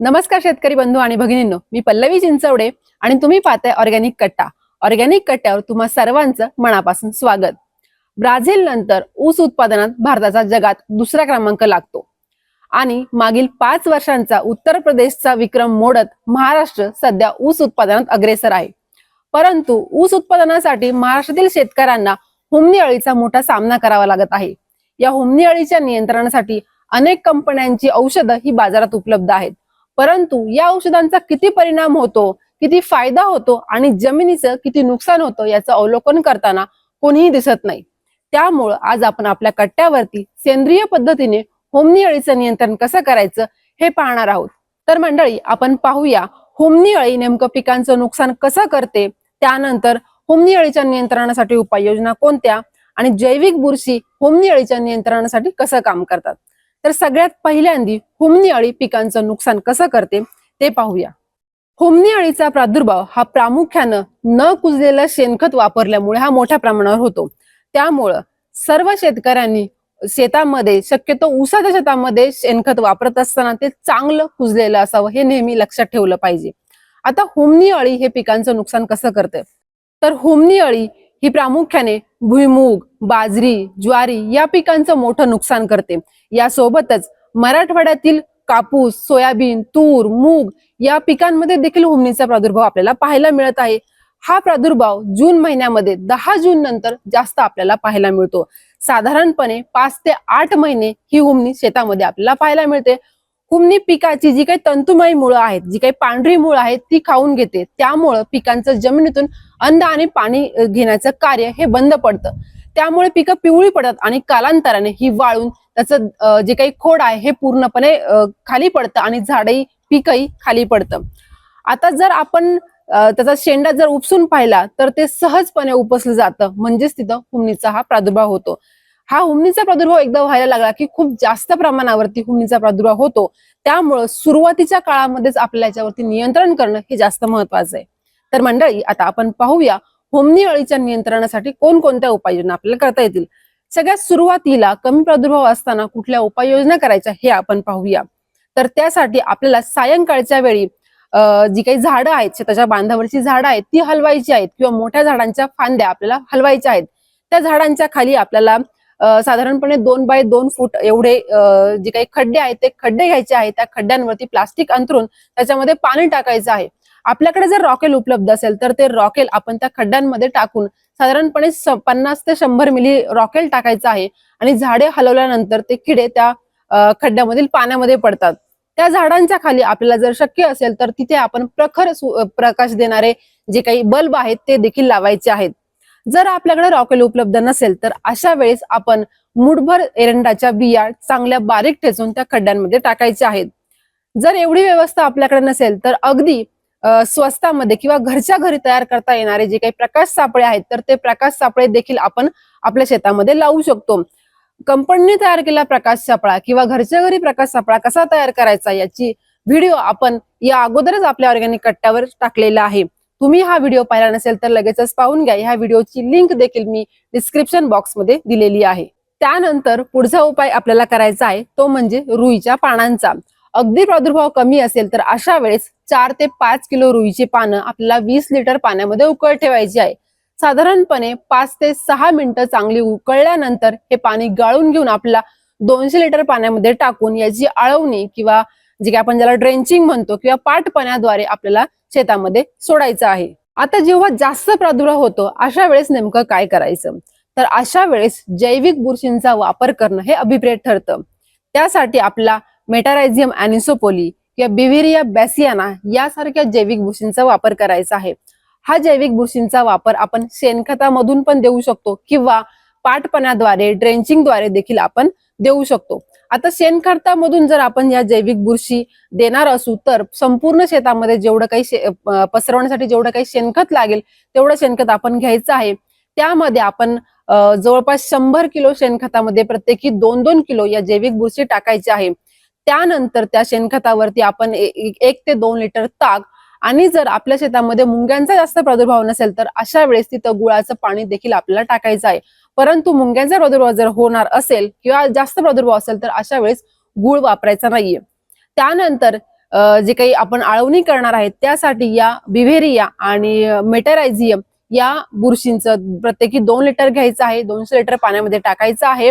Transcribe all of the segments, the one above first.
नमस्कार शेतकरी बंधू आणि भगिनींनो मी पल्लवी चिंचवडे आणि तुम्ही पाहताय ऑर्गॅनिक कट्टा. ऑर्गॅनिक कट्ट्यावर तुम्हा सर्वांचं मनापासून स्वागत. ब्राझील नंतर ऊस उत्पादनात भारताचा जगात दुसरा क्रमांक लागतो. आणि मागील पाच वर्षांचा उत्तर प्रदेशचा विक्रम मोडत महाराष्ट्र सध्या ऊस उत्पादनात अग्रेसर आहे. परंतु ऊस उत्पादनासाठी महाराष्ट्रातील शेतकऱ्यांना हुमणी अळीचा मोठा सामना करावा लागत आहे. या हुमणी अळीच्या नियंत्रणासाठी अनेक कंपन्यांची औषधं ही बाजारात उपलब्ध आहेत. परंतु या औषधांचा किती परिणाम होतो किती फायदा होतो आणि जमिनीचं किती नुकसान होतं याचं अवलोकन करताना कोणीही दिसत नाही. त्यामुळं आज आपण आपल्या कट्ट्यावरती सेंद्रिय पद्धतीने होमनी अळीचं नियंत्रण कसं करायचं हे पाहणार आहोत. तर मंडळी आपण पाहूया होमनी अळी नेमकं पिकांचं नुकसान कसं करते त्यानंतर होमनी अळीच्या नियंत्रणासाठी उपाययोजना कोणत्या आणि जैविक बुरशी होमनी अळीच्या नियंत्रणासाठी कसं काम करतात. तर सगळ्यात पहिल्यांदी हुमणी अळी पिकांचं नुकसान कसं करते ते पाहूया. हुमणी अळीचा प्रादुर्भाव हा प्रामुख्यानं न कुजलेलं शेणखत वापरल्यामुळे हा मोठ्या प्रमाणावर होतो. त्यामुळं सर्व शेतकऱ्यांनी शेतामध्ये शक्यतो ऊसाच्या शेतामध्ये शेणखत वापरत असताना ते चांगलं कुजलेलं असावं हे नेहमी लक्षात ठेवलं पाहिजे. आता हुमणी अळी हे पिकांचं नुकसान कसं करते? तर हुमणी अळी ही प्रामुख्याने भुईमूग बाजरी ज्वारी या पिकांचं मोठं नुकसान करते. यासोबतच मराठवाड्यातील कापूस सोयाबीन तूर मूग या पिकांमध्ये देखील हुमणीचा प्रादुर्भाव आपल्याला पाहायला मिळत आहे. हा प्रादुर्भाव जून महिन्यामध्ये दहा जून नंतर जास्त आपल्याला पाहायला मिळतो. साधारणपणे पाच ते आठ महिने ही हुमणी शेतामध्ये आपल्याला पाहायला मिळते. कुमणी पिकाची जी काही तंतुमय मुळं आहेत जी काही पांढरी मुळं आहेत ती खाऊन घेते. त्यामुळं पिकांचं जमिनीतून अन्न आणि पाणी घेण्याचं कार्य हे बंद पडतं. त्यामुळे पिकं पिवळी पडतात आणि कालांतराने ही वाळून त्याचं जे काही खोड आहे हे पूर्णपणे खाली पडतं आणि झाडही पीकही खाली पडतं. आता जर आपण त्याचा शेंडा जर उपसून पाहिला तर ते सहजपणे उपसलं जातं. म्हणजेच तिथं कुमणीचा हा प्रादुर्भाव होतो. हा हुमणीचा प्रादुर्भाव एकदा व्हायला लागला की खूप जास्त प्रमाणावरती हुमणीचा प्रादुर्भाव होतो. त्यामुळं सुरुवातीच्या काळामध्येच आपल्याला याच्यावरती नियंत्रण करणं हे जास्त महत्वाचं आहे. तर मंडळी आता आपण पाहूया होमनी अळीच्या नियंत्रणासाठी कोणकोणत्या उपाययोजना आपल्याला करता येतील. सगळ्यात सुरुवातीला कमी प्रादुर्भाव असताना कुठल्या उपाययोजना करायच्या हे आपण पाहूया. तर त्यासाठी आपल्याला सायंकाळच्या वेळी जी काही झाडं आहेत शेताच्या बांधावरची झाडं आहेत ती हलवायची आहेत किंवा मोठ्या झाडांच्या फांद्या आपल्याला हलवायच्या आहेत. त्या झाडांच्या खाली आपल्याला साधारणपणे दोन बाय दोन फूट एवढे जे काही खड्डे आहेत ते खड्डे घ्यायचे आहेत त्या खड्ड्यांवरती प्लास्टिक अंतरून त्याच्यामध्ये पाणी टाकायचं आहे. आपल्याकडे जर रॉकेल उपलब्ध असेल तर ते रॉकेल आपण त्या खड्ड्यांमध्ये टाकून साधारणपणे स- पन्नास ते शंभर मिली रॉकेल टाकायचं आहे आणि झाडे हलवल्यानंतर ते किडे त्या खड्ड्यामधील पाण्यामध्ये पडतात. त्या झाडांच्या खाली आपल्याला जर शक्य असेल तर तिथे आपण प्रखर सु- प्रकाश देणारे जे काही बल्ब आहेत ते देखील लावायचे आहेत. जर आपल्याकडे रॉकेल उपलब्ध नसेल तर अशा वेळेस आपण मुठभर एरंडाच्या बिया चांगल्या बारीक ठेचून त्या खड्ड्यांमध्ये टाकायच्या आहेत. जर एवढी व्यवस्था आपल्याकडे नसेल तर अगदी स्वस्तामध्ये किंवा घरच्या घरी तयार करता येणारे जे काही प्रकाश सापळे आहेत तर ते प्रकाश सापळे देखील आपण आपल्या शेतामध्ये लावू शकतो. कंपनीने तयार केलेला प्रकाश सापळा किंवा घरच्या घरी प्रकाश सापळा कसा तयार करायचा याची व्हिडिओ आपण या अगोदरच आपल्या ऑर्गॅनिक कट्ट्यावर टाकलेला आहे. तुम्ही हा व्हिडिओ पाहिला नसेल तर लगेचच पाहून घ्या. ह्या व्हिडिओची लिंक देखील मी डिस्क्रिप्शन बॉक्समध्ये दिलेली आहे. त्यानंतर पुढचा उपाय आपल्याला करायचा आहे तो म्हणजे रुईच्या पानांचा. अगदी प्रादुर्भाव कमी असेल तर अशा वेळेस चार ते पाच किलो रुईची पानं आपल्याला वीस लिटर पाण्यामध्ये उकळ ठेवायची आहे. साधारणपणे पाच ते सहा मिनिटं चांगली उकळल्यानंतर हे पाणी गाळून घेऊन आपल्याला दोनशे लिटर पाण्यामध्ये टाकून याची आळवणी किंवा जे की आपण ज्याला ड्रेंचिंग म्हणतो किंवा पाटपण्याद्वारे आपल्याला शेतामध्ये सोडायचं आहे. आता जेव्हा जास्त प्रादुर्भाव होतो अशा वेळेस नेमकं काय करायचं? तर अशा वेळेस जैविक बुरशींचा वापर करणं हे अभिप्रेत ठरतं. त्यासाठी आपला मेटारायझियम अॅनिसोपोली किंवा बिव्हिरिया बॅसियाना यासारख्या जैविक बुरशींचा वापर करायचा आहे. हा जैविक बुरशींचा वापर आपण शेणखतामधून पण देऊ शकतो किंवा पाटपणाद्वारे ड्रेंचिंगद्वारे देखील आपण देऊ शकतो. आता शेणखतामधून जर आपण या जैविक बुरशी देणार असू तर संपूर्ण शेतामध्ये जेवढं काही शे- पसरवण्यासाठी जेवढं काही शेणखत लागेल तेवढं शेणखत आपण घ्यायचं आहे. त्यामध्ये आपण जवळपास शंभर किलो शेणखतामध्ये प्रत्येकी दोन दोन किलो या जैविक बुरशी टाकायची आहे. त्यानंतर त्या शेणखतावरती आपण एक ते दोन लिटर ताक आणि जर आपल्या शेतामध्ये मुंग्यांचा जास्त प्रादुर्भाव नसेल तर अशा वेळेस तिथं गुळाचं पाणी देखील आपल्याला टाकायचं आहे. परंतु मुंग्यांचा प्रादुर्भाव जर होणार असेल किंवा जास्त प्रादुर्भाव असेल तर अशा वेळेस गुळ वापरायचा नाहीये. त्यानंतर जे काही आपण आळवणी करणार आहेत त्यासाठी या बिव्हेरिया आणि मेटरायझियम या बुरशींचं प्रत्येकी दोन लिटर घ्यायचं आहे. दोनशे लिटर पाण्यामध्ये टाकायचं आहे.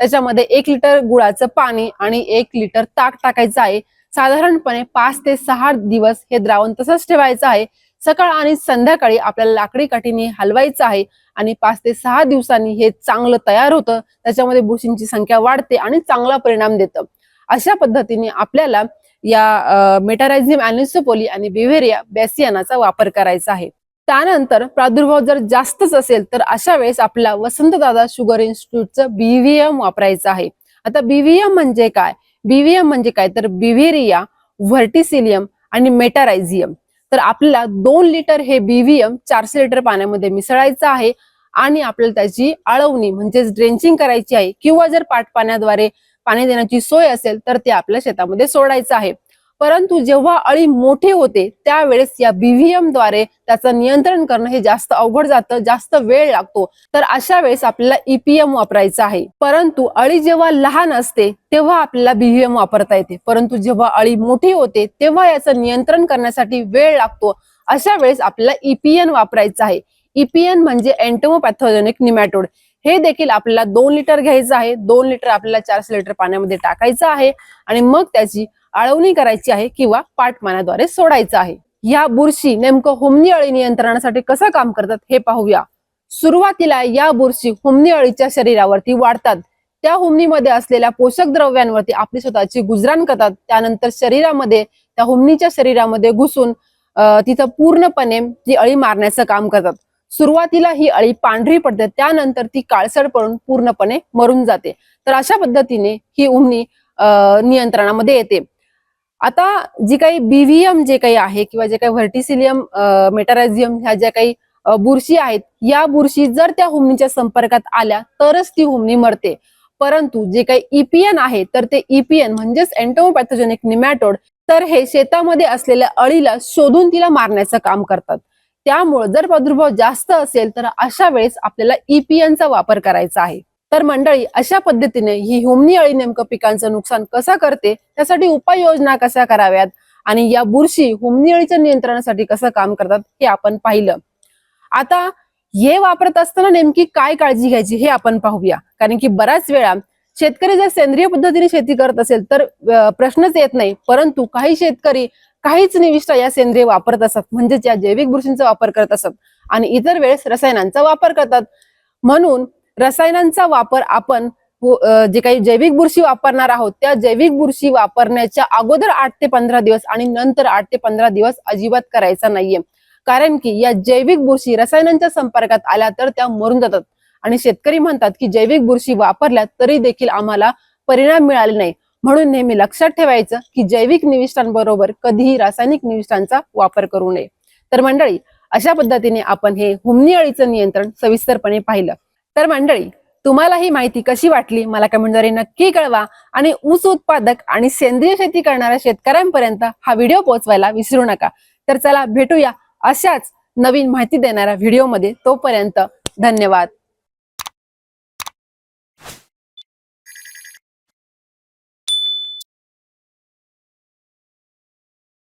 त्याच्यामध्ये एक लिटर गुळाचं पाणी आणि एक लिटर ताक टाकायचं आहे. साधारणपणे पाच ते सहा दिवस हे द्रावण तसंच ठेवायचं आहे. सकाळ आणि संध्याकाळी आपल्याला लाकडी काठीने हलवायचं आहे आणि पाच ते सहा दिवसांनी हे चांगलं तयार होतं. त्याच्यामध्ये बुरशींची संख्या वाढते आणि चांगला परिणाम देतं. अशा पद्धतीने आपल्याला या मेटारायझियम अॅनिसोपोली आणि बिव्हेरिया बॅसियानाचा वापर करायचा आहे. त्यानंतर प्रादुर्भाव जर जास्तच असेल तर अशा वेळेस आपल्याला वसंतदादा शुगर इन्स्टिट्यूटचं बीव्हीएम वापरायचं आहे. आता बीव्हीएम म्हणजे काय? बीव्हीएम म्हणजे काय? तर बिव्हेरिया व्हर्टिसिलियम आणि मेटारायझियम. तर आपल्याला दोन लिटर हे बीव्हीएम चारशे लिटर पाण्यामध्ये मिसळायचं आहे आणि आपल्याला त्याची आळवणी म्हणजेच ड्रेंचिंग करायची आहे किंवा जर पाटपाण्याद्वारे पाणी देण्याची सोय असेल तर ते आपल्या शेतामध्ये सोडायचं आहे. परंतु जेव्हा अळी मोठी होते त्यावेळेस या बीव्हीएमद्वारे त्याचं नियंत्रण करणं हे जास्त अवघड जातं जास्त वेळ लागतो. तर अशा वेळेस आपल्याला ईपीएम वापरायचं आहे. परंतु अळी जेव्हा लहान असते तेव्हा आपल्याला बीव्हीएम वापरता येते. परंतु जेव्हा अळी मोठी होते तेव्हा याचं नियंत्रण करण्यासाठी वेळ लागतो. अशा वेळेस आपल्याला ईपीएन वापरायचं आहे. ईपीएन म्हणजे अँटोमोपॅथोजेनिक निमॅटोड हे देखील आपल्याला दोन लिटर घ्यायचं आहे. दोन लिटर आपल्याला चारशे लिटर पाण्यामध्ये टाकायचं आहे. आणि मग त्याची आळवणी करायची आहे किंवा पाठमानाद्वारे सोडायचं आहे. या बुरशी नेमकं होमनी अळी नियंत्रणासाठी कसं काम करतात हे पाहूया. सुरुवातीला या बुरशी हुमणी अळीच्या शरीरावरती वाढतात. त्या हुमणीमध्ये असलेल्या पोषक द्रव्यांवरती आपली स्वतःची गुजराण करतात. त्यानंतर शरीरामध्ये त्या होमनीच्या शरीरामध्ये घुसून अं, तिथं पूर्णपणे ती अळी मारण्याचं काम करतात. सुरुवातीला ही अळी पांढरी पडते त्यानंतर ती काळसर पडून पूर्णपणे मरून जाते. तर अशा पद्धतीने ही उमणी नियंत्रणामध्ये येते. आता जी काही बीव्हीएम जे काही आहे किंवा जे काही व्हर्टिसिलियम मेटारायझियम ह्या ज्या काही बुरशी आहेत या बुरशी जर त्या हुमणीच्या संपर्कात आल्या तरच ती हुमणी मरते. परंतु जे काही ईपीएन आहे तर ते ईपीएन म्हणजेच एन्टोमोपॅथोजेनिक निमॅटोड तर हे शेतामध्ये असलेल्या अळीला शोधून तिला मारण्याचं काम करतात. त्यामुळे जर प्रादुर्भाव जास्त असेल तर अशा वेळेस आपल्याला ईपीएनचा वापर करायचा आहे. तर मंडळी अशा पद्धतीने ही हुमणी अळी नेमकं पिकांचं नुकसान कसं करते त्यासाठी उपाययोजना कशा कराव्यात आणि या बुरशी हुमणी अळीच्या नियंत्रणासाठी कसं काम करतात हे आपण पाहिलं. आता हे वापरत असताना नेमकी काय काळजी घ्यायची हे आपण पाहूया. कारण की बऱ्याच वेळा शेतकरी जर सेंद्रिय पद्धतीने शेती करत असेल तर प्रश्नच येत नाही. परंतु काही शेतकरी काहीच निविष्ठा या सेंद्रिय वापरत असतात म्हणजेच या जैविक बुरशींचा वापर करत असत आणि इतर वेळेस रसायनांचा वापर करतात. म्हणून रसायनांचा वापर आपण हो, जे काही जैविक बुरशी वापरणार आहोत त्या जैविक बुरशी वापरण्याच्या अगोदर आठ ते पंधरा दिवस आणि नंतर आठ ते पंधरा दिवस अजिबात करायचा नाहीये. कारण की या जैविक बुरशी रसायनांच्या संपर्कात आल्या तर त्या मरून जातात. आणि शेतकरी म्हणतात की जैविक बुरशी वापरल्या तरी देखील आम्हाला परिणाम मिळाले नाही. म्हणून नेहमी लक्षात ठेवायचं की जैविक निविष्ठांबरोबर कधीही रासायनिक निविष्ठांचा वापर करू नये. तर मंडळी अशा पद्धतीने आपण हे हुमणी अळीचं नियंत्रण सविस्तरपणे पाहिलं. तर मंडळी तुम्हाला ही माहिती कशी वाटली? मला कमेंटद्वारे नक्की कळवा. आणि ऊस उत्पादक आणि सेंद्रिय शेती करणाऱ्या शेतकऱ्यांपर्यंत हा व्हिडिओ पोहोचवायला विसरू नका. तर चला भेटूया अशाच नवीन माहिती देणाऱ्या व्हिडिओमध्ये तोपर्यंत धन्यवाद.